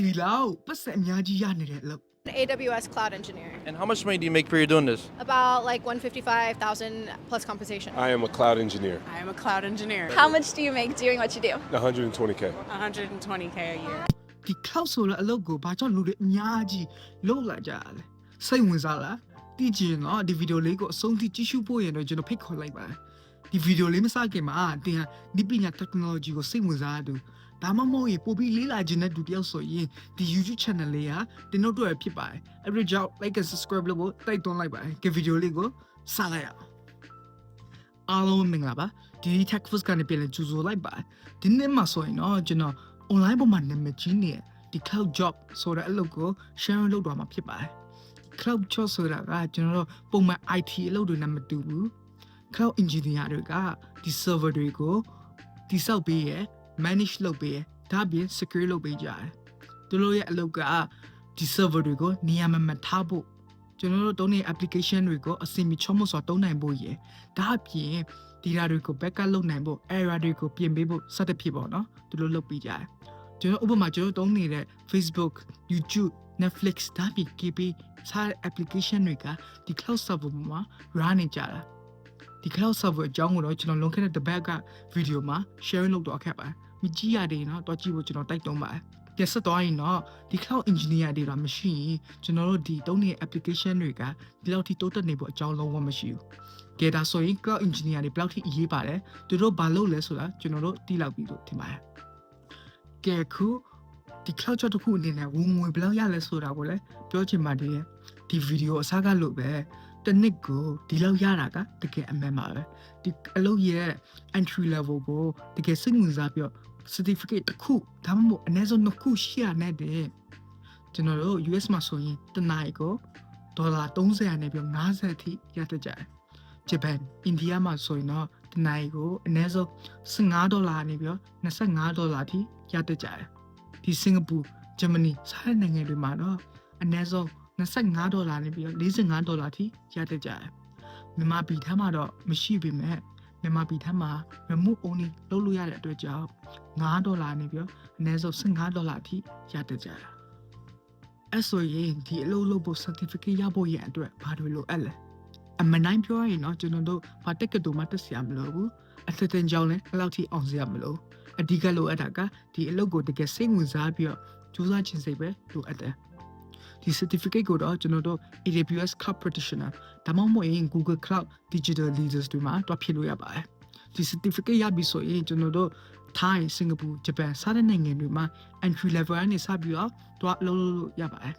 ဒီလောက်ပတ်စံအများကြီးရနေတဲ့အလုပ် An AWS cloud engineer. And how much money do you make per year doing this? About like 155,000 plus compensation. I am a cloud engineer, I am a cloud engineer. How much do you make doing what you do? 120K. 120k a year. ဒီ cloud ဆိုတဲ့အလုပ်ကိုဘာကြောင့်လူတွေအများကြီးလုပ်လာကြရလဲစိတ်ဝင်စားလားသိချင်တော့ဒီဗီဒီယိုလေးကိုအဆုံးထိကြည့်ရှုဖို့ရင်တော့ကျွန်တော်ဖိတ်ခေါ်လိုက်ပါတယ် ဒီဗီဒီယိုလေးမစခင်မှာတင်ဟာဒီပညာ technology ကိုစိတ်ဝင်စားတဲ့သူဒါမှမဟုတ်ရင်ပို့ပြီးလေးလာခြင်းတဲ့သူတယောက်ဆိုရင်ဒီ YouTube channel လေးဟာတင်တို့တွေ့ဖြစ်ပါတယ်အဲ့ဒီကြောင့် like and subscribe လို့တိုက်တွန်းလိုက်ပါတယ်ဒီဗီဒီယိုလေးကိုစလိုက်အောင်အားလုံးမင်္ဂလာပါဒီ tech first ကနေပြန်လဲကြိုဆိုလိုက်ပါဒီနေ့မှာဆိုရင်တော့ကျွန်တော် online ပေါ်မှာနာမည်ကြီးနေတဲ့ဒီ cloud job ဆိုတဲ့အလုပ်ကို share လုပ်တော့မှာဖြစ်ပါတယ် cloud job ဆိုတာကကျွန်တော်တို့ပုံမှန် IT အလုပ်တွေနဲ့မတူဘူး cloud engineer တွေကဒီ server တွေကိုတိစောက်ပေးရယ် manage လုပ်ပေးရယ်ဒါအပြင် secure လုပ်ပေးကြတယ်သူတို့ရဲ့အလုပ်ကဒီ server တွေကိုနေရာမမထားဖို့ကျွန်တော်တို့တုံးတဲ့ application တွေကိုအစင်မီချောမစွာတုံးနိုင်ဖို့ရယ်ဒါအပြင် data တွေကို backup လုပ်နိုင်ဖို့ error တွေကိုပြင်ပေးဖို့စသဖြင့်ပေါ့နော်သူတို့လုပ်ပေးကြတယ်ကျွန်တော်ဥပမာကျွန်တော်တုံးနေတဲ့ Facebook YouTube Netflix ဒါအပြင် KP စားတဲ့ application တွေကဒီ cloud server ပေါ်မှာ run နေကြတာ ဒီ cloud server အကြောင်းကိုတော့ကျွန်တော်လွန်ခဲ့တဲ့တစ်ပတ်က video မှာ sharing လုပ်တော့ခဲ့ပါတယ်မြကြည့်ရတယ်နော်တော့ကြည့်ဖို့ကျွန်တော်တိုက်တွန်းပါတယ်ပြဆက်သွားရင်တော့ဒီ cloud engineer တွေတော့မရှိရင်ကျွန်တော်တို့ဒီတုံးနေတဲ့ application တွေကဒီလောက်ထိတိုးတက်နေဖို့အကြောင်းလုံးဝမရှိဘူး။ကဲဒါဆိုရင် cloud engineer တွေဘယ်လောက်ထိအရေးပါတယ်သူတို့ဘာလုပ်လဲဆိုတာကျွန်တော်တို့သိလောက်ပြီလို့ထင်ပါတယ်။ကဲခုဒီ cloud job တစ်ခုအနေနဲ့ဝင်ငွေဘယ်လောက်ရလဲဆိုတာကိုလည်းပြောချင်ပါတယ်။ဒီ video အစားကလို့ပဲ တစ်နှစ်ကိုဒီလောက်ရတာကတကယ်အမှန်ပါပဲ။ဒီအလုပ်ရဲ့ entry level ကိုတကယ်စိတ်ဝင်စားပြီးတော့ certificate တစ်ခုဒါမှမဟုတ်အနည်းဆုံးနှစ်ခုရှိရတဲ့ကျွန်တော်တို့ US မှာဆိုရင်တစ်နိုင်ကိုဒေါ်လာ30ရနေပြီး50အထိရတတ်ကြတယ်။ဂျပန်အိန္ဒိယမှာဆိုရင်တော့တစ်နိုင်ကိုအနည်းဆုံး15ဒေါ်လာနေပြီး25ဒေါ်လာအထိရတတ်ကြတယ်။ဒီစင်ကာပူဂျာမနီစတဲ့နိုင်ငံတွေမှာတော့အနည်းဆုံး 25ဒေါ်လာနေပြီး45ဒေါ်လာအထိရတတ်ကြတယ်။မြန်မာပြည်ထမ်းမှာတော့မရှိပေမဲ့မြန်မာပြည်ထမ်းမှာ remote only လုပ်လို့ရတဲ့အတွက်ကြောင့်9ဒေါ်လာနေပြီးအနည်းဆုံး15ဒေါ်လာအထိရတတ်ကြတာအဲ့ဆိုရင်ဒီအလုပ်လုပ်ဖို့ certificate ရဖို့ရန်အတွက်ဘာတွေလိုအပ်လဲအမနိုင်ပြောရရင်တော့ကျွန်တော်တို့ဘာတက်ကတူမှတက်စရာမလိုဘူးအသက်တင်ကြောင်းလည်းအဲ့လောက်ထိအောင်စရာမလိုအဓိကလိုအပ်တာကဒီအလုပ်ကိုတကယ်စိတ်ဝင်စားပြီးတော့ကြိုးစားခြင်းစိတ်ပဲလိုအပ်တယ် ဒီ certificate ကိုတော့ကျွန်တော်တို့ AWS Cloud Practitioner ဒါမှမဟုတ်ရင် Google Cloud Digital Leaders တွေမှာတွားဖြစ်လို့ရပါတယ်ဒီ certificate ရပြီဆိုရင်ကျွန်တော်တို့ထိုင်းစင်ကာပူဂျပန်စတဲ့နိုင်ငံတွေမှာ entry level ကနေစပြီးတော့တွားလုပ်လို့ရပါတယ်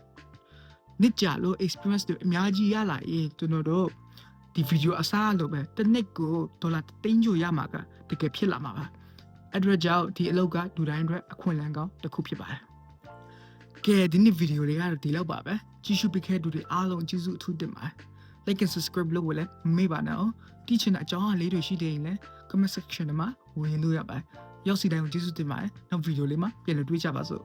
နှစ်ကြာလို့ experience တွေအများကြီးရလာရင်ကျွန်တော်တို့ဒီ video အစားလို့ပဲတစ်နှစ်ကိုဒေါ်လာ3ကျော်ရမှာကတကယ်ဖြစ်လာမှာပါအဲ့ဒါကြောင့်ဒီအလုပ်ကလူတိုင်းအတွက်အခွင့်အလမ်းကောင်းတစ်ခုဖြစ်ပါတယ် ကဲဒီနေ့ video လေးကတော့ဒီလောက်ပါပဲကြည့်ရှုပေးခဲ့တဲ့သူတွေအားလုံးကျေးဇူးအထူးတင်ပါတယ် like and subscribe လုပ်ဖို့လည်းမမေ့ပါနဲ့အောင်တိချင်တဲ့အကြောင်းအရာလေးတွေရှိတဲ့ရင်လည်း comment section မှာဝင်လို့ရပါတယ်ရောက်စီတိုင်းကိုကျေးဇူးတင်ပါတယ်နောက် video လေးမှာပြန်လည်တွေ့ကြပါစို့